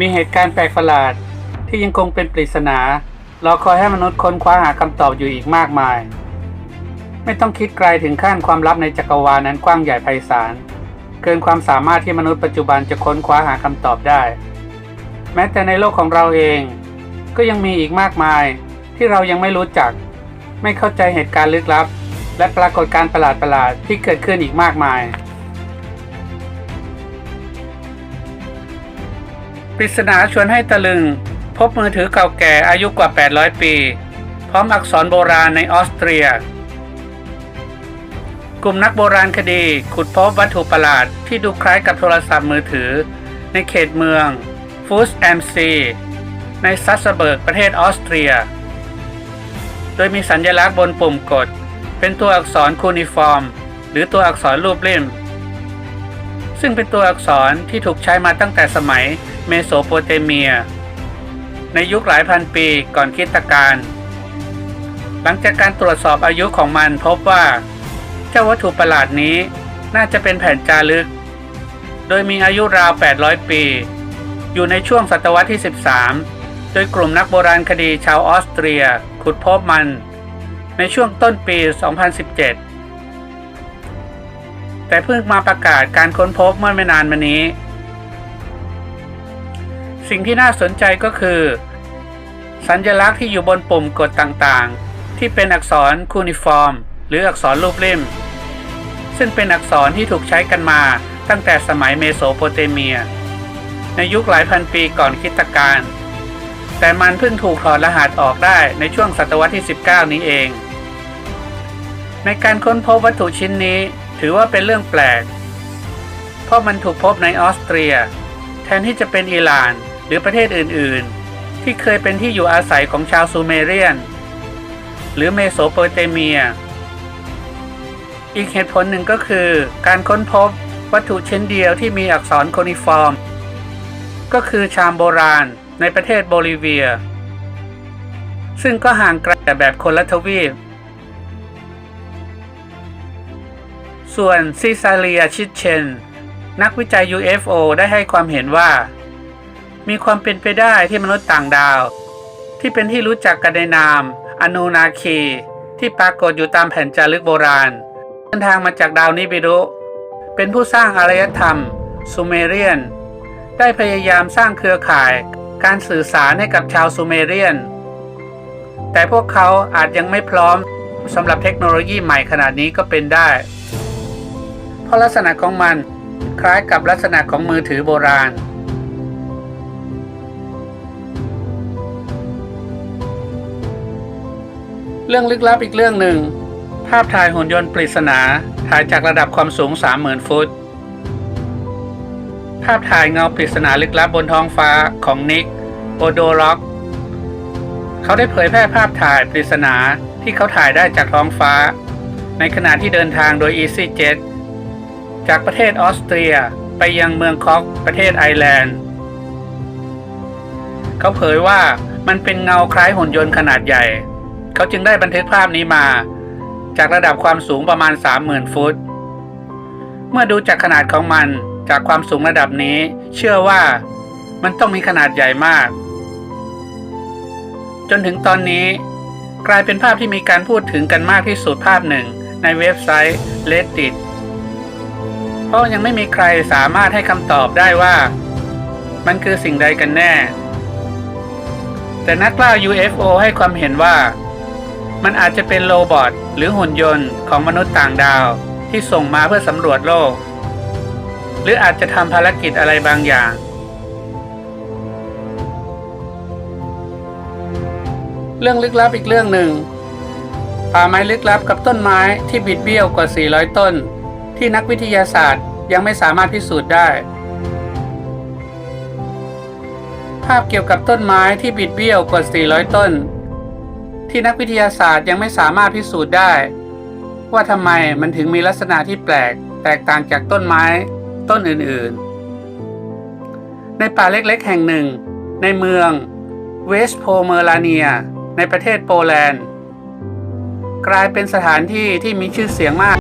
มีเหตุการณ์แปลกประหลาด ที่ยังคงเป็นปริศนารอคอยให้มนุษย์ค้นคว้าหาคำตอบอยู่อีกมากมาย ไม่ต้องคิดไกลถึงขั้นความลับในจักรวาลนั้นกว้างใหญ่ไพศาลเกินความสามารถที่มนุษย์ปัจจุบันจะค้นคว้าหาคำตอบได้ แม้แต่ในโลกของเราเอง ก็ยังมีอีกมากมาย ที่เรายังไม่รู้จัก ไม่เข้าใจเหตุการณ์ลึกลับ และปรากฏการณ์ประหลาดๆที่เกิดขึ้นอีกมากมาย ปริศนาชวนให้ตะลึง พบมือถือเก่าแก่อายุกว่า 800 ปี พร้อมอักษรโบราณในออสเตรีย กลุ่มนักโบราณคดีขุดพบวัตถุประหลาดที่ดูคล้ายกับโทรศัพท์มือถือ ในเขตเมืองฟูสแอมซีในซัสเบิร์กประเทศออสเตรีย โดยมีสัญลักษณ์บนปุ่มกด เป็นตัวอักษรคูนิฟอร์ม หรือตัวอักษรรูปเล่ม ซึ่งเป็นตัวอักษรที่ถูกใช้มาตั้งแต่สมัยเมโสโปเตเมีย ในยุคหลายพันปีก่อนคริสตกาลหลังจากการตรวจสอบอายุของมันพบว่า เจ้าวัตถุประหลาดนี้น่าจะเป็นแผ่นจารึก โดยมีอายุราว 800 ปี อยู่ในช่วงศตวรรษที่ 13 โดยกลุ่มนักโบราณคดีชาวออสเตรีย ขุดพบมัน ในช่วงต้นปี 2017 แต่เพิ่งมาประกาศการค้นพบเมื่อไม่นานมานี้ สิ่งที่น่าสนใจก็คือ สัญลักษณ์ที่อยู่บนปุ่มกดต่างๆ ที่เป็นอักษรคูนิฟอร์ม หรืออักษรรูปเล่ม ซึ่งเป็นอักษรที่ถูกใช้กันมาตั้งแต่สมัยเมโสโปเตเมีย ในยุคหลายพันปีก่อนคริสตกาลแต่มันเพิ่งถูกถอดรหัสออกได้ในช่วงศตวรรษที่ 19 นี้เอง ในการค้นพบวัตถุชิ้นนี้ ถือว่าเป็นเรื่องแปลก เพราะมันถูกพบในออสเตรีย แทนที่จะเป็นอิหร่านหรือประเทศอื่นๆ ที่เคยเป็นที่อยู่อาศัยของชาวซูเมเรียน หรือเมโสโปเตเมีย อีกเหตุผลหนึ่งก็คือการค้นพบวัตถุชิ้นเดียวที่มีอักษรโคนิฟอร์ม ก็คือชามโบราณในประเทศโบลิเวีย ซึ่งก็ห่างไกลแต่แบบคนละทวีป ส่วนซิซาเลียชิดเชน นักวิจัย UFO ได้ให้ความเห็นว่า มีความเป็นไปได้ที่มนุษย์ต่างดาว ที่เป็นที่รู้จักกันในนาม อนูนาคี ที่ปรากฏอยู่ตามแผ่นจารึกโบราณเดินทางมาจากดาวนิบิรุเป็นผู้สร้างอารยธรรม ซูเมเรียน ได้พยายามสร้างเครือข่ายการสื่อสารให้กับชาวซูเมเรียน แต่พวกเขาอาจยังไม่พร้อมสำหรับเทคโนโลยีใหม่ขนาดนี้ก็เป็นได้ เพราะลักษณะของมันคล้ายกับลักษณะของมือถือโบราณ เรื่องลึกลับอีกเรื่องหนึ่ง ภาพถ่ายหุ่นยนต์ปริศนาถ่ายจากระดับความสูง 30,000 ฟุต ภาพถ่ายเงาปริศนาลึกลับบนท้องฟ้าของนิกโอโดร็อก เขาได้เผยแพร่ภาพถ่ายปริศนาที่เขาถ่ายได้จากท้องฟ้า ในขณะที่เดินทางโดย EasyJet จากประเทศออสเตรียไปยังเมืองคอกประเทศไอร์แลนด์ เขาเผยว่ามันเป็นเงาคล้ายหุ่นยนต์ขนาดใหญ่ เขาจึงได้บันทึกภาพนี้มา จากระดับความสูงประมาณ 30,000 ฟุต เมื่อดูจากขนาดของมันจากความสูงระดับนี้ เชื่อว่ามันต้องมีขนาดใหญ่มาก จนถึงตอนนี้ กลายเป็นภาพที่มีการพูดถึงกันมากที่สุดภาพหนึ่งในเว็บไซต์ Reddit เพราะยังไม่มีใครสามารถให้คำตอบได้ว่า มันคือสิ่งใดกันแน่ แต่นักล่า UFO ให้ความเห็นว่า มันอาจจะเป็นโรบอทหรือหุ่นยนต์ของมนุษย์ต่างดาวที่ส่งมาเพื่อสำรวจโลก หรืออาจจะทำภารกิจอะไรบางอย่างเรื่องลึกลับอีกเรื่องหนึ่ง ป่าไม้ลึกลับกับต้นไม้ที่บิดเบี้ยวกว่า 400 ต้น ที่นักวิทยาศาสตร์ยังไม่สามารถพิสูจน์ได้ ภาพเกี่ยวกับต้นไม้ที่บิดเบี้ยวกว่า 400 ต้น ที่นักวิทยาศาสตร์ยังไม่สามารถพิสูจน์ได้ ว่าทำไมมันถึงมีลักษณะที่แปลก แตกต่างจากต้นไม้ต้นอื่นๆ ในป่าเล็กๆ แห่งหนึ่ง ในเมืองเวสโพเมอราเนีย ในประเทศโปแลนด์ กลายเป็นสถานที่ที่มีชื่อเสียงมาก